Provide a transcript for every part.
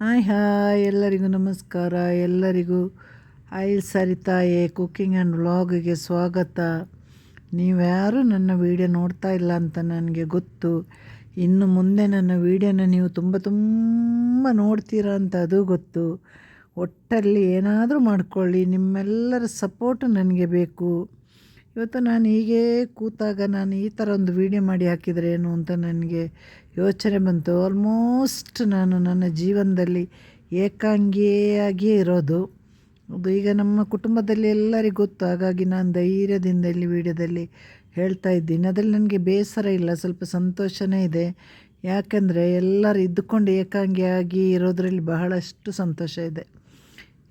Hi hi ಎಲ್ಲರಿಗೂ ನಮಸ್ಕಾರ. ಎಲ್ಲರಿಗೂ ಐ ಸರಿತಾಯೇ ಕುಕ್ಕಿಂಗ್ ಆ್ಯಂಡ್ ವ್ಲಾಗಿಗೆ ಸ್ವಾಗತ. ನೀವ್ಯಾರು ನನ್ನ ವೀಡಿಯೋ ನೋಡ್ತಾ ಇಲ್ಲ ಅಂತ ನನಗೆ ಗೊತ್ತು. ಇನ್ನು ಮುಂದೆ ನನ್ನ ವೀಡಿಯೋನ ನೀವು ತುಂಬ ತುಂಬ ನೋಡ್ತೀರಾ ಅಂತ ಅದು ಗೊತ್ತು. ಒಟ್ಟಲ್ಲಿ ಏನಾದರೂ ಮಾಡ್ಕೊಳ್ಳಿ, ನಿಮ್ಮೆಲ್ಲರ ಸಪೋರ್ಟ್ ನನಗೆ ಬೇಕು. ಇವತ್ತು ನಾನು ಹೀಗೆ ಕೂತಾಗ ನಾನು ಈ ಥರ ಒಂದು ವೀಡಿಯೋ ಮಾಡಿ ಹಾಕಿದರೆ ಏನು ಅಂತ ನನಗೆ ಯೋಚನೆ ಬಂತು. ಆಲ್ಮೋಸ್ಟ್ ನಾನು ನನ್ನ ಜೀವನದಲ್ಲಿ ಏಕಾಂಗಿಯಾಗಿಯೇ ಇರೋದು. ಅದು ಈಗ ನಮ್ಮ ಕುಟುಂಬದಲ್ಲಿ ಎಲ್ಲರಿಗೂ ಗೊತ್ತು. ಹಾಗಾಗಿ ನಾನು ಧೈರ್ಯದಿಂದ ಇಲ್ಲಿ ವೀಡಿಯೋದಲ್ಲಿ ಹೇಳ್ತಾ ಇದ್ದೀನಿ. ಅದರಲ್ಲಿ ನನಗೆ ಬೇಸರ ಇಲ್ಲ, ಸ್ವಲ್ಪ ಸಂತೋಷನೇ ಇದೆ. ಯಾಕೆಂದರೆ ಎಲ್ಲರೂ ಇದ್ದುಕೊಂಡು ಏಕಾಂಗಿಯಾಗಿ ಇರೋದರಲ್ಲಿ ಬಹಳಷ್ಟು ಸಂತೋಷ ಇದೆ.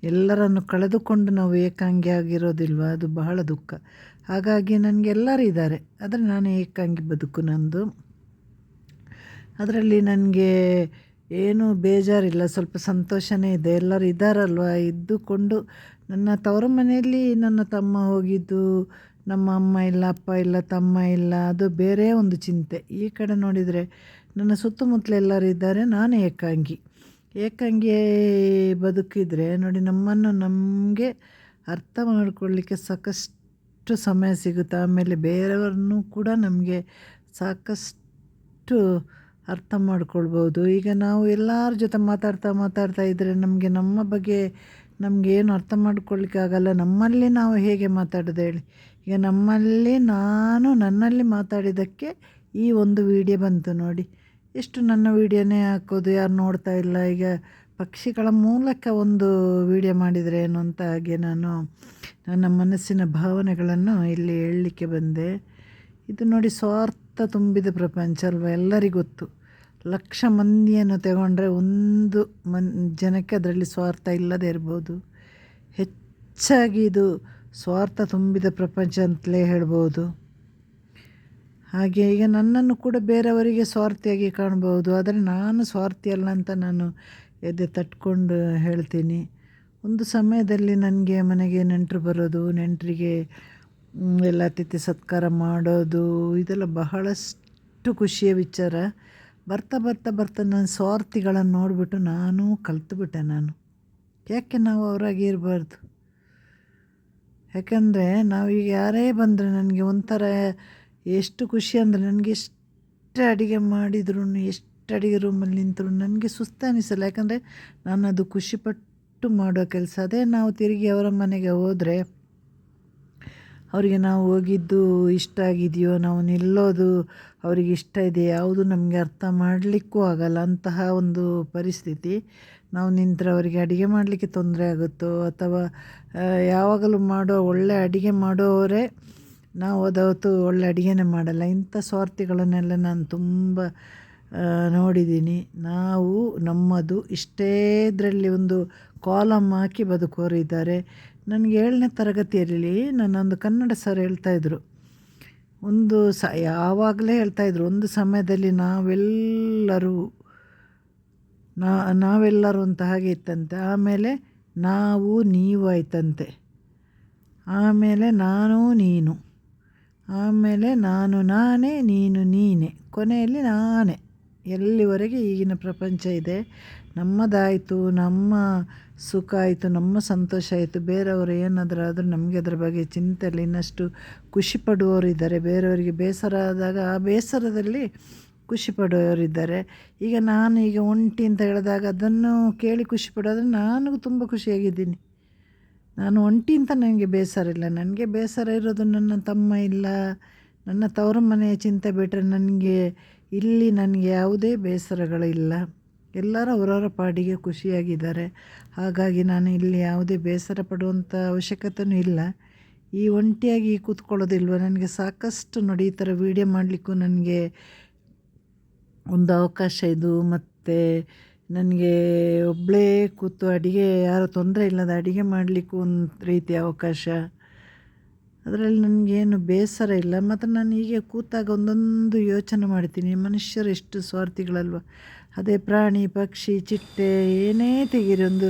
ಎಲ್ಲರನ್ನು ಕಳೆದುಕೊಂಡು ನಾವು ಏಕಾಂಗಿಯಾಗಿರೋದಿಲ್ವ? ಅದು ಬಹಳ ದುಃಖ. ಹಾಗಾಗಿ ನನಗೆ ಎಲ್ಲರೂ ಇದ್ದಾರೆ. ಆದರೆ ನಾನು ಏಕಾಂಗಿ ಬದುಕು ನಂದು. ಅದರಲ್ಲಿ ನನಗೆ ಏನೂ ಬೇಜಾರಿಲ್ಲ. ಸ್ವಲ್ಪ ಸಂತೋಷನೇ ಇದೆ. ಎಲ್ಲರೂ ಇದ್ದಾರಲ್ವ? ಇದ್ದುಕೊಂಡು ನನ್ನ ತವರ ಮನೆಯಲ್ಲಿ ನನ್ನ ತಮ್ಮ ಹೋಗಿದ್ದು, ನಮ್ಮ ಅಮ್ಮ ಇಲ್ಲ, ಅಪ್ಪ ಇಲ್ಲ, ತಮ್ಮ ಇಲ್ಲ, ಅದು ಬೇರೆ ಒಂದು ಚಿಂತೆ. ಈ ಕಡೆ ನೋಡಿದರೆ ನನ್ನ ಸುತ್ತಮುತ್ತಲು ಎಲ್ಲರೂ ಇದ್ದಾರೆ. ನಾನು ಏಕಾಂಗಿ. ಏಕಾಂಗಿ ಬದುಕಿದರೆ ನೋಡಿ ನಮ್ಮನ್ನು ನಮಗೆ ಅರ್ಥ ಮಾಡಿಕೊಳ್ಳಿಕ್ಕೆ ಸಾಕಷ್ಟು ಸಮಯ ಸಿಗುತ್ತೆ. ಆಮೇಲೆ ಬೇರೆಯವ್ರನ್ನೂ ಕೂಡ ನಮಗೆ ಸಾಕಷ್ಟು ಅರ್ಥ ಮಾಡ್ಕೊಳ್ಬೋದು. ಈಗ ನಾವು ಎಲ್ಲರ ಜೊತೆ ಮಾತಾಡ್ತಾ ಮಾತಾಡ್ತಾ ಇದ್ದರೆ ನಮಗೆ ನಮ್ಮ ಬಗ್ಗೆ ನಮಗೇನು ಅರ್ಥ ಮಾಡ್ಕೊಳ್ಳಿಕ್ಕೆ ಆಗಲ್ಲ. ನಮ್ಮಲ್ಲಿ ನಾವು ಹೇಗೆ ಮಾತಾಡೋದು ಹೇಳಿ. ಈಗ ನಮ್ಮಲ್ಲಿ ನಾನು ನನ್ನಲ್ಲಿ ಮಾತಾಡಿದ್ದಕ್ಕೆ ಈ ಒಂದು ವಿಡಿಯೋ ಬಂತು ನೋಡಿ. ಎಷ್ಟು ನನ್ನ ವೀಡಿಯೋನೇ ಹಾಕೋದು ಯಾರು ನೋಡ್ತಾ ಇಲ್ಲ. ಈಗ ಪಕ್ಷಿಗಳ ಮೂಲಕ ಒಂದು ವಿಡಿಯೋ ಮಾಡಿದರೆ ಏನು ಅಂತ ಹಾಗೆ ನಾನು ನನ್ನ ಮನಸ್ಸಿನ ಭಾವನೆಗಳನ್ನು ಇಲ್ಲಿ ಹೇಳಲಿಕ್ಕೆ ಬಂದೆ. ಇದು ನೋಡಿ ಸ್ವಾರ್ಥ ತುಂಬಿದ ಪ್ರಪಂಚ ಅಲ್ವಾ ಎಲ್ಲರಿಗೂ ಗೊತ್ತು. ಲಕ್ಷ ಮಂದಿಯನ್ನು ತಗೊಂಡ್ರೆ ಒಂದು ಮನ್, ಜನಕ್ಕೆ ಅದರಲ್ಲಿ ಸ್ವಾರ್ಥ ಇಲ್ಲದೇ ಇರ್ಬೋದು. ಹೆಚ್ಚಾಗಿ ಇದು ಸ್ವಾರ್ಥ ತುಂಬಿದ ಪ್ರಪಂಚ ಅಂತಲೇ ಹೇಳ್ಬೋದು. ಹಾಗೆ ಈಗ ನನ್ನನ್ನು ಕೂಡ ಬೇರೆಯವರಿಗೆ ಸ್ವಾರ್ಥಿಯಾಗಿ ಕಾಣ್ಬೋದು, ಆದರೆ ನಾನು ಸ್ವಾರ್ಥಿ ಅಲ್ಲ ಅಂತ ನಾನು ಎದೆ ತಟ್ಕೊಂಡು ಹೇಳ್ತೀನಿ. ಒಂದು ಸಮಯದಲ್ಲಿ ನನಗೆ ಮನೆಗೆ ನೆಂಟರು ಬರೋದು, ನೆಂಟರಿಗೆ ಎಲ್ಲ ಅತಿಥಿ ಸತ್ಕಾರ ಮಾಡೋದು, ಇದೆಲ್ಲ ಬಹಳಷ್ಟು ಖುಷಿಯ ವಿಚಾರ. ಬರ್ತಾ ಬರ್ತಾ ಬರ್ತಾ ನನ್ನ ಸ್ವಾರ್ಥಿಗಳನ್ನು ನೋಡಿಬಿಟ್ಟು ನಾನು ಕಲ್ತುಬಿಟ್ಟೆ ನಾನು. ಯಾಕೆ ನಾವು ಅವರಾಗಿ ಇರಬಾರ್ದು? ಯಾಕಂದರೆ ಈಗ ಯಾರೇ ಬಂದರೆ ನನಗೆ ಒಂಥರ ಎಷ್ಟು ಖುಷಿ ಅಂದರೆ ನನಗೆ ಎಷ್ಟು ಅಡುಗೆ ಮಾಡಿದ್ರು ಎಷ್ಟು ಅಡುಗೆ ರೂಮಲ್ಲಿ ನಿಂತರು ನನಗೆ ಸುಸ್ತು ಅನಿಸಲ್ಲ. ಯಾಕಂದರೆ ನಾನು ಅದು ಖುಷಿಪಟ್ಟು ಮಾಡೋ ಕೆಲಸ ಅದೇ ನಾವು ತಿರುಗಿ ಅವರ ಮನೆಗೆ ಹೋದರೆ, ಅವರಿಗೆ ನಾವು ಹೋಗಿದ್ದು ಇಷ್ಟ ಆಗಿದೆಯೋ, ನಾವು ನಿಲ್ಲೋದು ಅವರಿಗೆ ಇಷ್ಟ ಇದೆ ಯಾವುದು ನಮಗೆ ಅರ್ಥ ಮಾಡಲಿಕ್ಕೂ ಆಗಲ್ಲ. ಅಂತಹ ಒಂದು ಪರಿಸ್ಥಿತಿ ನಾವು ನಿಂತರೆ ಅವರಿಗೆ ಅಡುಗೆ ಮಾಡಲಿಕ್ಕೆ ತೊಂದರೆ ಆಗುತ್ತೋ, ಅಥವಾ ಯಾವಾಗಲೂ ಮಾಡೋ ಒಳ್ಳೆ ಅಡುಗೆ ಮಾಡೋವರೇ ನಾವು ಅದಾವತ್ತು ಒಳ್ಳೆ ಅಡುಗೆನೇ ಮಾಡಲ್ಲ. ಇಂಥ ಸ್ವಾರ್ಥಿಗಳನ್ನೆಲ್ಲ ನಾನು ತುಂಬ ನೋಡಿದ್ದೀನಿ. ನಾವು ನಮ್ಮದು ಇಷ್ಟೇ ಇದರಲ್ಲಿ ಒಂದು ಕಾಲಮ್ ಹಾಕಿ ಬದುಕೋರಿದ್ದಾರೆ ನನಗೆ ಏಳನೇ ತರಗತಿಯಲ್ಲಿ ನನ್ನೊಂದು ಕನ್ನಡ ಸರ್ ಹೇಳ್ತಾಯಿದ್ರು ಒಂದು ಸ, ಯಾವಾಗಲೇ ಹೇಳ್ತಾಯಿದ್ರು ಒಂದು ಸಮಯದಲ್ಲಿ ನಾವೆಲ್ಲರೂ, ನಾ, ನಾವೆಲ್ಲರೂ ಅಂತ ಹಾಗೆ ಇತ್ತಂತೆ. ಆಮೇಲೆ ನಾವು ನೀವು ಆಯ್ತಂತೆ. ಆಮೇಲೆ ನಾನು ನೀನು. ಆಮೇಲೆ ನಾನು ನಾನೇ, ನೀನು ನೀನೆ. ಕೊನೆಯಲ್ಲಿ ನಾನೇ. ಎಲ್ಲಿವರೆಗೆ ಈಗಿನ ಪ್ರಪಂಚ ಇದೆ? ನಮ್ಮದಾಯಿತು, ನಮ್ಮ ಸುಖ ಆಯಿತು, ನಮ್ಮ ಸಂತೋಷ ಆಯಿತು. ಬೇರೆಯವರು ಏನಾದರೂ ಆದರೂ ನಮಗೆ ಅದರ ಬಗ್ಗೆ ಚಿಂತೆಯಲ್ಲಿ ಇನ್ನಷ್ಟು ಖುಷಿ ಪಡುವವರು ಇದ್ದಾರೆ. ಬೇರೆಯವರಿಗೆ ಬೇಸರ ಆದಾಗ ಆ ಬೇಸರದಲ್ಲಿ ಖುಷಿ ಪಡುವವರಿದ್ದಾರೆ ಈಗ ನಾನು ಈಗ ಒಂಟಿ ಅಂತ ಹೇಳಿದಾಗ ಅದನ್ನು ಕೇಳಿ ಖುಷಿ ಪಡೋದ್ರೆ ನಾನು ತುಂಬ ಖುಷಿಯಾಗಿದ್ದೀನಿ. ನಾನು ಒಂಟಿ ಅಂತ ನನಗೆ ಬೇಸರ ಇಲ್ಲ. ನನಗೆ ಬೇಸರ ಇರೋದು ನನ್ನ ತಮ್ಮ ಇಲ್ಲ. ನನ್ನ ತವರ ಮನೆಯ ಚಿಂತೆ ಬಿಟ್ಟರೆ ನನಗೆ ಇಲ್ಲಿ ನನಗೆ ಯಾವುದೇ ಬೇಸರಗಳಿಲ್ಲ. ಎಲ್ಲರೂ ಅವರವರ ಪಾಡಿಗೆ ಖುಷಿಯಾಗಿದ್ದಾರೆ. ಹಾಗಾಗಿ ನಾನು ಇಲ್ಲಿ ಯಾವುದೇ ಬೇಸರ ಪಡುವಂಥ ಅವಶ್ಯಕತೆಯೂ ಇಲ್ಲ. ಈ ಒಂಟಿಯಾಗಿ ಕೂತ್ಕೊಳ್ಳೋದಿಲ್ವ? ನನಗೆ ಸಾಕಷ್ಟು ನೋಡಿ ಈ ಥರ ವೀಡಿಯೋ ಮಾಡಲಿಕ್ಕೂ ನನಗೆ ಒಂದು ಅವಕಾಶ ಇದು. ಮತ್ತು ನನಗೆ ಒಬ್ಬಳೇ ಕೂತು ಅಡುಗೆ, ಯಾರು ತೊಂದರೆ ಇಲ್ಲದ ಅಡುಗೆ ಮಾಡಲಿಕ್ಕೂ ಒಂದು ರೀತಿಯ ಅವಕಾಶ. ಅದರಲ್ಲಿ ನನಗೇನು ಬೇಸರ ಇಲ್ಲ. ಮತ್ತು ನಾನು ಹೀಗೆ ಕೂತಾಗ ಒಂದೊಂದು ಯೋಚನೆ ಮಾಡ್ತೀನಿ. ಮನುಷ್ಯರು ಎಷ್ಟು ಸ್ವಾರ್ಥಿಗಳಲ್ವ? ಅದೇ ಪ್ರಾಣಿ, ಪಕ್ಷಿ, ಚಿಟ್ಟೆ ಏನೇ ತೆಗೀರಿ, ಒಂದು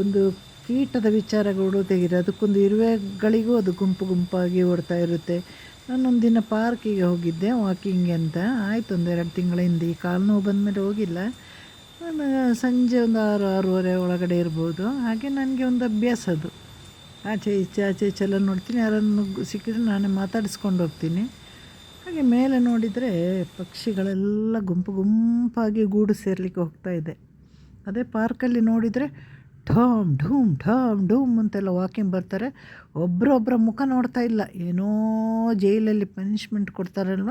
ಒಂದು ಕೀಟದ ವಿಚಾರಗಳು ತೆಗೀರಿ. ಅದಕ್ಕೊಂದು ಇರುವೆಗಳಿಗೂ ಅದು ಗುಂಪು ಗುಂಪಾಗಿ ಓಡ್ತಾ ಇರುತ್ತೆ. ನಾನೊಂದು ದಿನ ಪಾರ್ಕಿಗೆ ಹೋಗಿದ್ದೆ, ವಾಕಿಂಗ್ ಅಂತ. ಆಯಿತು, ಒಂದು ಎರಡು ತಿಂಗಳ ಹಿಂದೆ. ಈ ಕಾಲು ನೋವು ಬಂದಮೇಲೆ ಹೋಗಿಲ್ಲ. ನಾನು ಸಂಜೆ ಒಂದು ಆರು, ಆರೂವರೆ ಒಳಗಡೆ ಇರ್ಬೋದು. ಹಾಗೆ ನನಗೆ ಒಂದು ಅಭ್ಯಾಸ ಅದು. ಆಚೆ ಈಚೆ ಆಚೆ ಈಚೆ ಎಲ್ಲ ನೋಡ್ತೀನಿ. ಯಾರನ್ನು ಸಿಕ್ಕಿದ್ರೆ ನಾನೇ ಮಾತಾಡಿಸ್ಕೊಂಡು ಹೋಗ್ತೀನಿ. ಹಾಗೆ ಮೇಲೆ ನೋಡಿದರೆ ಪಕ್ಷಿಗಳೆಲ್ಲ ಗುಂಪು ಗುಂಪಾಗಿ ಗೂಡು ಸೇರಲಿಕ್ಕೆ ಹೋಗ್ತಾ ಇದೆ. ಅದೇ ಪಾರ್ಕಲ್ಲಿ ನೋಡಿದರೆ ಢಾಮ್ ಢೂಮ್ ಢಾಮ್ ಢೂಮ್ ಅಂತೆಲ್ಲ ವಾಕಿಂಗ್ ಬರ್ತಾರೆ. ಒಬ್ಬರೊಬ್ಬರ ಮುಖ ನೋಡ್ತಾ ಇಲ್ಲ. ಏನೋ ಜೈಲಲ್ಲಿ ಪನಿಷ್ಮೆಂಟ್ ಕೊಡ್ತಾರಲ್ವ?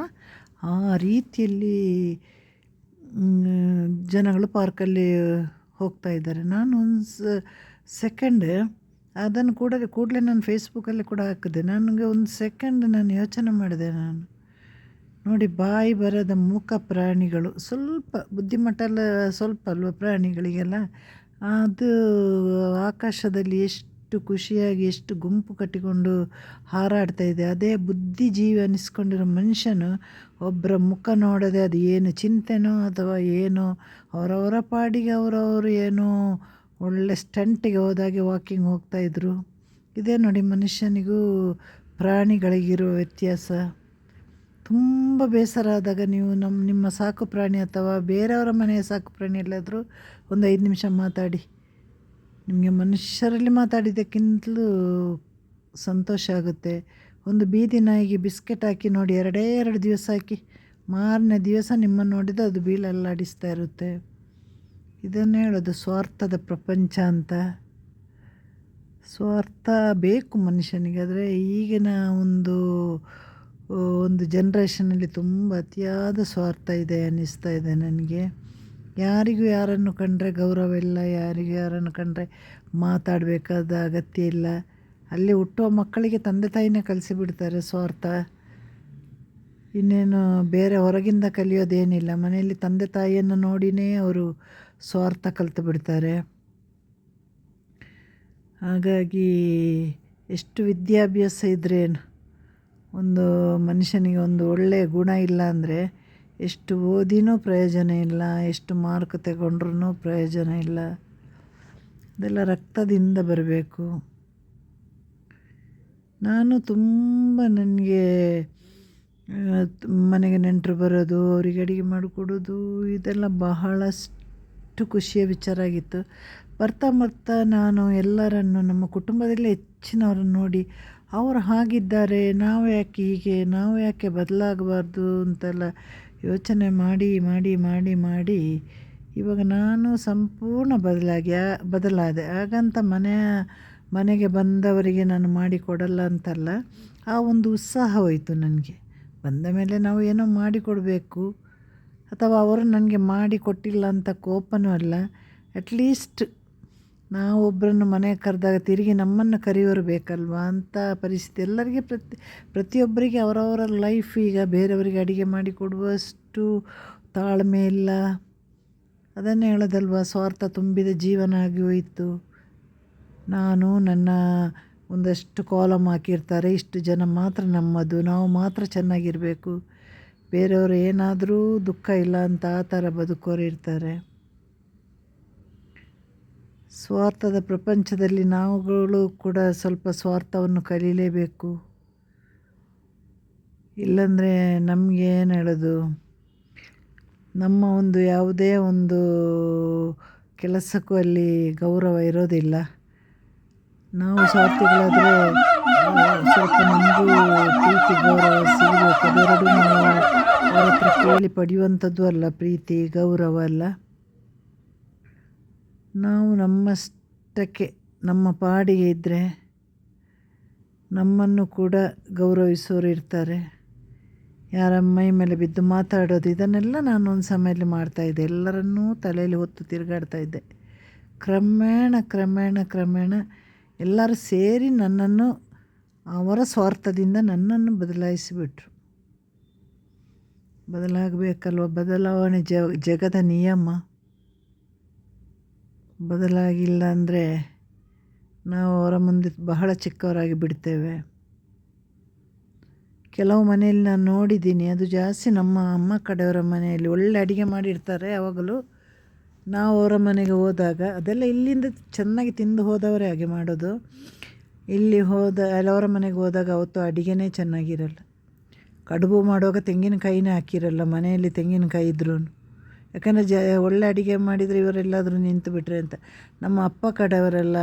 ಆ ರೀತಿಯಲ್ಲಿ ಜನಗಳು ಪಾರ್ಕಲ್ಲಿ ಹೋಗ್ತಾ ಇದ್ದಾರೆ. ನಾನು ಒಂದು ಸೆಕೆಂಡ್ ಅದನ್ನು ಕೂಡ ಕೂಡಲೇ ನಾನು ಫೇಸ್ಬುಕ್ಕಲ್ಲಿ ಕೂಡ ಹಾಕಿದೆ ನನಗೆ ಒಂದು ಸೆಕೆಂಡ್ ನಾನು ಯೋಚನೆ ಮಾಡಿದೆ ನಾನು. ನೋಡಿ, ಬಾಯಿ ಬರದ ಮೂಕ ಪ್ರಾಣಿಗಳು, ಸ್ವಲ್ಪ ಬುದ್ಧಿಮಟ್ಟಲ್ಲ ಸ್ವಲ್ಪ ಅಲ್ವ ಪ್ರಾಣಿಗಳಿಗೆಲ್ಲ? ಅದು ಆಕಾಶದಲ್ಲಿ ಎಷ್ಟು ಖುಷಿಯಾಗಿ ಎಷ್ಟು ಗುಂಪು ಕಟ್ಟಿಕೊಂಡು ಹಾರಾಡ್ತಾ ಇದೆ. ಅದೇ ಬುದ್ಧಿಜೀವಿ ಅನಿಸ್ಕೊಂಡಿರೋ ಮನುಷ್ಯನು ಒಬ್ಬರ ಮುಖ ನೋಡದೆ ಅದು ಏನು ಚಿಂತೆನೋ ಅಥವಾ ಏನೋ, ಅವರವರ ಪಾಡಿಗೆ ಅವರವರು ಏನೋ ಒಳ್ಳೆ ಸ್ಟಂಟಿಗೆ ಹೋದಾಗೆ ವಾಕಿಂಗ್ ಹೋಗ್ತಾಯಿದ್ರು ಇದೇ ನೋಡಿ ಮನುಷ್ಯನಿಗೂ ಪ್ರಾಣಿಗಳಿಗಿರುವ ವ್ಯತ್ಯಾಸ. ತುಂಬ ಬೇಸರ ಆದಾಗ ನೀವು ನಮ್ಮ ನಿಮ್ಮ ಸಾಕು ಪ್ರಾಣಿ ಅಥವಾ ಬೇರೆಯವರ ಮನೆಯ ಸಾಕು ಪ್ರಾಣಿ ಎಲ್ಲಾದರೂ ಒಂದು ಐದು ನಿಮಿಷ ಮಾತಾಡಿ. ನಿಮಗೆ ಮನುಷ್ಯರಲ್ಲಿ ಮಾತಾಡಿದ್ದಕ್ಕಿಂತಲೂ ಸಂತೋಷ ಆಗುತ್ತೆ. ಒಂದು ಬೀದಿ ನಾಯಿಗೆ ಬಿಸ್ಕೆಟ್ ಹಾಕಿ ನೋಡಿ ಎರಡೇ ಎರಡು ದಿವಸ ಹಾಕಿ ಮಾರನೇ ದಿವಸ ನಿಮ್ಮನ್ನು ನೋಡಿದ ಅದು ಬೀಳಲ್ಲಾಡಿಸ್ತಾ ಇರುತ್ತೆ. ಇದನ್ನು ಹೇಳೋದು ಸ್ವಾರ್ಥದ ಪ್ರಪಂಚ ಅಂತ. ಸ್ವಾರ್ಥ ಬೇಕು ಮನುಷ್ಯನಿಗೆ, ಆದರೆ ಈಗಿನ ಒಂದು ಒಂದು ಜನ್ರೇಷನಲ್ಲಿ ತುಂಬ ಅತಿಯಾದ ಸ್ವಾರ್ಥ ಇದೆ ಅನ್ನಿಸ್ತಾ ಇದೆ ನನಗೆ. ಯಾರಿಗೂ ಯಾರನ್ನು ಕಂಡರೆ ಗೌರವ ಇಲ್ಲ, ಯಾರಿಗೂ ಯಾರನ್ನು ಕಂಡರೆ ಮಾತಾಡಬೇಕಾದ ಅಗತ್ಯ ಇಲ್ಲ. ಅಲ್ಲಿ ಹುಟ್ಟುವ ಮಕ್ಕಳಿಗೆ ತಂದೆ ತಾಯಿನೇ ಕಲಿಸಿಬಿಡ್ತಾರೆ ಸ್ವಾರ್ಥ. ಇನ್ನೇನು ಬೇರೆ ಹೊರಗಿಂದ ಕಲಿಯೋದೇನಿಲ್ಲ. ಮನೆಯಲ್ಲಿ ತಂದೆ ತಾಯಿಯನ್ನು ನೋಡಿನೇ ಅವರು ಸ್ವಾರ್ಥ ಕಲ್ತು ಬಿಡ್ತಾರೆ. ಹಾಗಾಗಿ ಎಷ್ಟು ವಿದ್ಯಾಭ್ಯಾಸ ಇದ್ರೇನು ಒಂದು ಮನುಷ್ಯನಿಗೆ ಒಂದು ಒಳ್ಳೆಯ ಗುಣ ಇಲ್ಲ ಅಂದರೆ ಎಷ್ಟು ಓದಿನೂ ಪ್ರಯೋಜನ ಇಲ್ಲ, ಎಷ್ಟು ಮಾರ್ಕ್ ತಗೊಂಡ್ರೂ ಪ್ರಯೋಜನ ಇಲ್ಲ. ಅದೆಲ್ಲ ರಕ್ತದಿಂದ ಬರಬೇಕು. ನಾನು ತುಂಬ ನನಗೆ ಮನೆಗೆ ನೆಂಟರು ಬರೋದು, ಅವರಿಗೆ ಅಡುಗೆ ಮಾಡಿಕೊಡೋದು, ಇದೆಲ್ಲ ಬಹಳಷ್ಟು ಖುಷಿಯ ವಿಚಾರ ಆಗಿತ್ತು. ಬರ್ತಾ ಬರ್ತಾ ನಾನು ಎಲ್ಲರನ್ನು, ನಮ್ಮ ಕುಟುಂಬದಲ್ಲಿ ಹೆಚ್ಚಿನವರನ್ನು ನೋಡಿ, ಅವರು ಹಾಗಿದ್ದಾರೆ, ನಾವು ಯಾಕೆ ಹೀಗೆ, ನಾವು ಯಾಕೆ ಬದಲಾಗಬಾರ್ದು? ಅಂತೆಲ್ಲ ಯೋಚನೆ ಮಾಡಿ ಮಾಡಿ ಮಾಡಿ ಮಾಡಿ ಇವಾಗ ನಾನು ಸಂಪೂರ್ಣ ಬದಲಾಗಿ ಬದಲಾದೆ. ಹಾಗಂತ ಮನೆಯ, ಮನೆಗೆ ಬಂದವರಿಗೆ ನಾನು ಮಾಡಿಕೊಡಲ್ಲ ಅಂತಲ್ಲ, ಆ ಒಂದು ಉತ್ಸಾಹ ಹೋಯಿತು ನನಗೆ. ಬಂದ ಮೇಲೆ ನಾವು ಏನೋ ಮಾಡಿಕೊಡಬೇಕು ಅಥವಾ ಅವರು ನನಗೆ ಮಾಡಿ ಕೊಟ್ಟಿಲ್ಲ ಅಂತ ಕೋಪನೂ ಅಲ್ಲ. ಅಟ್ಲೀಸ್ಟ್ ನಾವು ಒಬ್ಬರನ್ನು ಮನೆಗೆ ಕರೆದಾಗ ತಿರುಗಿ ನಮ್ಮನ್ನು ಕರೆಯೋರು ಬೇಕಲ್ವಾ? ಅಂತ ಪರಿಸ್ಥಿತಿ. ಎಲ್ಲರಿಗೆ ಪ್ರತಿ, ಪ್ರತಿಯೊಬ್ಬರಿಗೆ ಅವರವರ ಲೈಫ್ ಈಗ ಬೇರೆಯವರಿಗೆ ಅಡುಗೆ ಮಾಡಿ ಕೊಡುವಷ್ಟು ತಾಳ್ಮೆ ಇಲ್ಲ. ಅದನ್ನೇ ಹೇಳೋದಲ್ವ? ಸ್ವಾರ್ಥ ತುಂಬಿದ ಜೀವನ ಆಗಿ ಹೋಯಿತು. ನಾನು ನನ್ನ ಒಂದಷ್ಟು ಕಾಲಮ್ ಹಾಕಿರ್ತಾರೆ. ಇಷ್ಟು ಜನ ಮಾತ್ರ ನಮ್ಮದು. ನಾವು ಮಾತ್ರ ಚೆನ್ನಾಗಿರಬೇಕು. ಬೇರೆಯವರು ಏನಾದರೂ ದುಃಖ ಇಲ್ಲ ಅಂತ ಆ ಥರ ಬದುಕೋರು ಇರ್ತಾರೆ. ಸ್ವಾರ್ಥದ ಪ್ರಪಂಚದಲ್ಲಿ ನಾವುಗಳು ಕೂಡ ಸ್ವಲ್ಪ ಸ್ವಾರ್ಥವನ್ನು ಕಲೀಲೇಬೇಕು. ಇಲ್ಲಂದರೆ ನಮಗೆ ಏನು ಹೇಳೋದು? ನಮ್ಮ ಒಂದು ಯಾವುದೇ ಒಂದು ಕೆಲಸಕ್ಕೂ ಅಲ್ಲಿ ಗೌರವ ಇರೋದಿಲ್ಲ. ನಾವು ಸ್ವಾರ್ಥಿಗಳಾದರೆ ಸ್ವಲ್ಪ ನಮಗೂ ಪ್ರೀತಿ ಗೌರವ ಸಿಗಬೇಕು ಅದೆರಡು ನಾವು ಅವರ ಹತ್ರ ಕೇಳಿ ಪಡೆಯುವಂಥದ್ದು ಅಲ್ಲ ಪ್ರೀತಿ, ಗೌರವ ಅಲ್ಲ. ನಾವು ನಮ್ಮಷ್ಟಕ್ಕೆ, ನಮ್ಮ ಪಾಡಿಗೆ ಇದ್ದರೆ ನಮ್ಮನ್ನು ಕೂಡ ಗೌರವಿಸೋರು ಇರ್ತಾರೆ. ಯಾರ ಮೈ ಮೇಲೆ ಬಿದ್ದು ಮಾತಾಡೋದು, ಇದನ್ನೆಲ್ಲ ನಾನು ಒಂದು ಸಮಯದಲ್ಲಿ ಮಾಡ್ತಾಯಿದ್ದೆ ಎಲ್ಲರನ್ನೂ ತಲೆಯಲ್ಲಿ ಹೊತ್ತು ತಿರುಗಾಡ್ತಾ ಇದ್ದೆ. ಕ್ರಮೇಣ ಕ್ರಮೇಣ ಕ್ರಮೇಣ ಎಲ್ಲರೂ ಸೇರಿ ನನ್ನನ್ನು ಅವರ ಸ್ವಾರ್ಥದಿಂದ ನನ್ನನ್ನು ಬದಲಾಯಿಸಿಬಿಟ್ರು. ಬದಲಾಗಬೇಕಲ್ವ? ಬದಲಾವಣೆ ಜಗದ ನಿಯಮ. ಬದಲಾಗಿಲ್ಲ ಅಂದರೆ ನಾವು ಅವರ ಮುಂದೆ ಬಹಳ ಚಿಕ್ಕವರಾಗಿ ಬಿಡ್ತೇವೆ. ಕೆಲವು ಮನೆಯಲ್ಲಿ ನಾನು ನೋಡಿದ್ದೀನಿ, ಅದು ಜಾಸ್ತಿ ನಮ್ಮ ಅಮ್ಮ ಕಡೆಯವರ ಮನೆಯಲ್ಲಿ. ಒಳ್ಳೆ ಅಡುಗೆ ಮಾಡಿರ್ತಾರೆ ಯಾವಾಗಲೂ ನಾವು ಅವರ ಮನೆಗೆ ಹೋದಾಗ ಅದೆಲ್ಲ ಇಲ್ಲಿಂದ ಚೆನ್ನಾಗಿ ತಿಂದು ಹೋದವರೇ ಹಾಗೆ ಮಾಡೋದು. ಇಲ್ಲಿ ಹೋದ ಎಲ್ಲವರ ಮನೆಗೆ ಹೋದಾಗ ಅವತ್ತು ಅಡುಗೆನೇ ಚೆನ್ನಾಗಿರಲ್ಲ. ಕಡುಬು ಮಾಡುವಾಗ ತೆಂಗಿನಕಾಯಿನೇ ಹಾಕಿರಲ್ಲ, ಮನೆಯಲ್ಲಿ ತೆಂಗಿನಕಾಯಿ ಇದ್ರೂ ಯಾಕಂದರೆ ಜ, ಒಳ್ಳೆ ಅಡುಗೆ ಮಾಡಿದರೆ ಇವರೆಲ್ಲಾದರೂ ನಿಂತು ಬಿಟ್ರೆ ಅಂತ. ನಮ್ಮ ಅಪ್ಪ ಕಡೆಯವರೆಲ್ಲ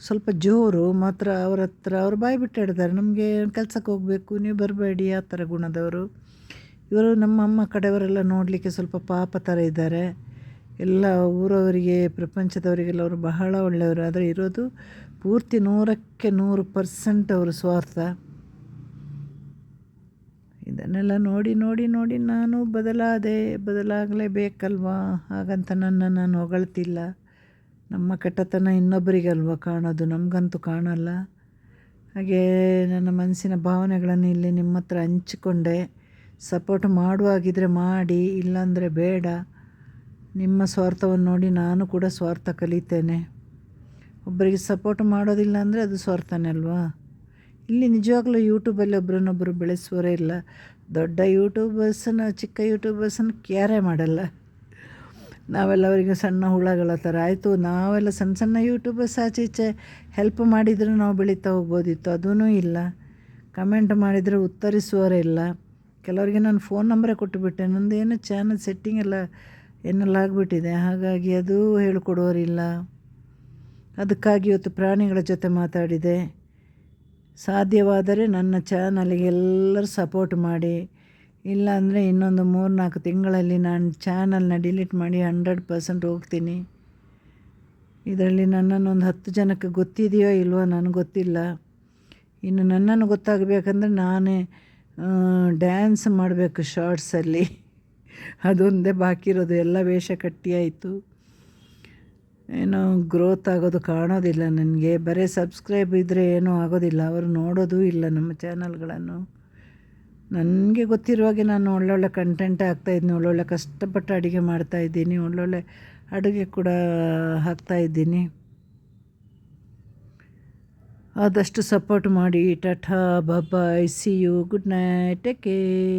ಸ್ವಲ್ಪ ಜೋರು, ಮಾತ್ರ ಅವ್ರ ಹತ್ರ, ಅವ್ರು ಬಾಯಿ ಬಿಟ್ಟು ಹೇಳ್ತಾರೆ, ನಮಗೆ ಕೆಲಸಕ್ಕೆ ಹೋಗಬೇಕು, ನೀವು ಬರಬೇಡಿ, ಆ ಥರ ಗುಣದವರು. ಇವರು ನಮ್ಮ ಅಮ್ಮ ಕಡೆಯವರೆಲ್ಲ ನೋಡಲಿಕ್ಕೆ ಸ್ವಲ್ಪ ಪಾಪ ಥರ ಇದ್ದಾರೆ. ಎಲ್ಲ ಊರವರಿಗೆ, ಪ್ರಪಂಚದವರಿಗೆಲ್ಲ ಅವರು ಬಹಳ ಒಳ್ಳೆಯವರು. ಆದರೆ ಇರೋದು ಪೂರ್ತಿ ನೂರಕ್ಕೆ ನೂರು ಪರ್ಸೆಂಟ್ ಅವರು ಸ್ವಾರ್ಥ. ಇದನ್ನೆಲ್ಲ ನೋಡಿ ನೋಡಿ ನೋಡಿ ನಾನು ಬದಲಾದೆ ಬದಲಾಗಲೇಬೇಕಲ್ವಾ ಹಾಗಂತ ನನ್ನ ನಾನು ಹೊಗಳ್ತಿಲ್ಲ. ನಮ್ಮ ಕೆಟ್ಟತನ ಇನ್ನೊಬ್ಬರಿಗಲ್ವ ಕಾಣೋದು? ನಮಗಂತೂ ಕಾಣಲ್ಲ. ಹಾಗೆ ನನ್ನ ಮನಸ್ಸಿನ ಭಾವನೆಗಳನ್ನು ಇಲ್ಲಿ ನಿಮ್ಮ ಹತ್ರ ಹಂಚಿಕೊಂಡೆ. ಸಪೋರ್ಟ್ ಮಾಡುವಾಗಿದ್ದರೆ ಮಾಡಿ, ಇಲ್ಲಾಂದರೆ ಬೇಡ. ನಿಮ್ಮ ಸ್ವಾರ್ಥವನ್ನು ನೋಡಿ ನಾನು ಕೂಡ ಸ್ವಾರ್ಥ ಕಲಿತೇನೆ. ಒಬ್ಬರಿಗೆ ಸಪೋರ್ಟ್ ಮಾಡೋದಿಲ್ಲ ಅಂದರೆ ಅದು ಸ್ವಾರ್ಥನೇ ಅಲ್ವಾ? ಇಲ್ಲಿ ನಿಜವಾಗ್ಲೂ ಯೂಟ್ಯೂಬಲ್ಲಿ ಒಬ್ರನ್ನೊಬ್ಬರು ಬೆಳೆಸುವರೇ ಇಲ್ಲ. ದೊಡ್ಡ ಯೂಟ್ಯೂಬರ್ಸನ್ನ ಚಿಕ್ಕ ಯೂಟ್ಯೂಬರ್ಸನ್ನು ಕ್ಯಾರೇ ಮಾಡಲ್ಲ. ನಾವೆಲ್ಲ ಅವರಿಗೆ ಸಣ್ಣ ಹುಳಗಳ ಥರ. ಆಯಿತು, ನಾವೆಲ್ಲ ಸಣ್ಣ ಸಣ್ಣ ಯೂಟ್ಯೂಬರ್ಸ್ ಆಚೆ ಹೆಲ್ಪ್ ಮಾಡಿದರೂ ನಾವು ಬೆಳೀತಾ ಹೋಗ್ಬೋದಿತ್ತು. ಅದೂ ಇಲ್ಲ. ಕಮೆಂಟ್ ಮಾಡಿದರೆ ಉತ್ತರಿಸುವರೇ ಇಲ್ಲ. ಕೆಲವರಿಗೆ ನಾನು ಫೋನ್ ನಂಬರೇ ಕೊಟ್ಟುಬಿಟ್ಟೆ ನಂದು ಏನು ಚಾನಲ್ ಸೆಟ್ಟಿಂಗ್ ಎಲ್ಲ ಏನೆಲ್ಲ ಆಗಿಬಿಟ್ಟಿದೆ ಹಾಗಾಗಿ ಅದು ಹೇಳಿಕೊಡೋರಿಲ್ಲ. ಅದಕ್ಕಾಗಿ ಇವತ್ತು ಪ್ರಾಣಿಗಳ ಜೊತೆ ಮಾತಾಡಿದೆ. ಸಾಧ್ಯವಾದರೆ ನನ್ನ ಚಾನಲ್ಗೆ ಎಲ್ಲರೂ ಸಪೋರ್ಟ್ ಮಾಡಿ. ಇಲ್ಲಾಂದರೆ ಇನ್ನೊಂದು ಮೂರು ನಾಲ್ಕು ತಿಂಗಳಲ್ಲಿ ನಾನು ಚಾನಲ್ನ ಡಿಲೀಟ್ ಮಾಡಿ ಹಂಡ್ರೆಡ್ ಪರ್ಸೆಂಟ್ ಹೋಗ್ತೀನಿ. ಇದರಲ್ಲಿ ನನ್ನನ್ನು ಒಂದು ಹತ್ತು ಜನಕ್ಕೆ ಗೊತ್ತಿದೆಯೋ ಇಲ್ವೋ ನನಗೆ ಗೊತ್ತಿಲ್ಲ. ಇನ್ನು ನನ್ನನ್ನು ಗೊತ್ತಾಗಬೇಕಂದ್ರೆ ನಾನೇ ಡ್ಯಾನ್ಸ್ ಮಾಡಬೇಕು ಶಾರ್ಟ್ಸಲ್ಲಿ ಅದೊಂದೇ ಬಾಕಿ ಇರೋದು. ಎಲ್ಲ ವೇಷ ಕಟ್ಟಿಯಾಯಿತು ಏನೋ ಗ್ರೋತ್ ಆಗೋದು ಕಾಣೋದಿಲ್ಲ ನನಗೆ. ಬರೀ ಸಬ್ಸ್ಕ್ರೈಬ್ ಇದ್ದರೆ ಏನೂ ಆಗೋದಿಲ್ಲ. ಅವರು ನೋಡೋದೂ ಇಲ್ಲ ನಮ್ಮ ಚಾನಲ್ಗಳನ್ನು ನನಗೆ ಗೊತ್ತಿರುವಾಗೆ ನಾನು ಒಳ್ಳೊಳ್ಳೆ ಕಂಟೆಂಟ್ ಹಾಕ್ತಾಯಿದ್ದೀನಿ ಒಳ್ಳೊಳ್ಳೆ ಕಷ್ಟಪಟ್ಟು ಅಡುಗೆ ಮಾಡ್ತಾಯಿದ್ದೀನಿ ಒಳ್ಳೊಳ್ಳೆ ಅಡುಗೆ ಕೂಡ ಹಾಕ್ತಾಯಿದ್ದೀನಿ ಆದಷ್ಟು ಸಪೋರ್ಟ್ ಮಾಡಿ. Tata bye bye see you good night take care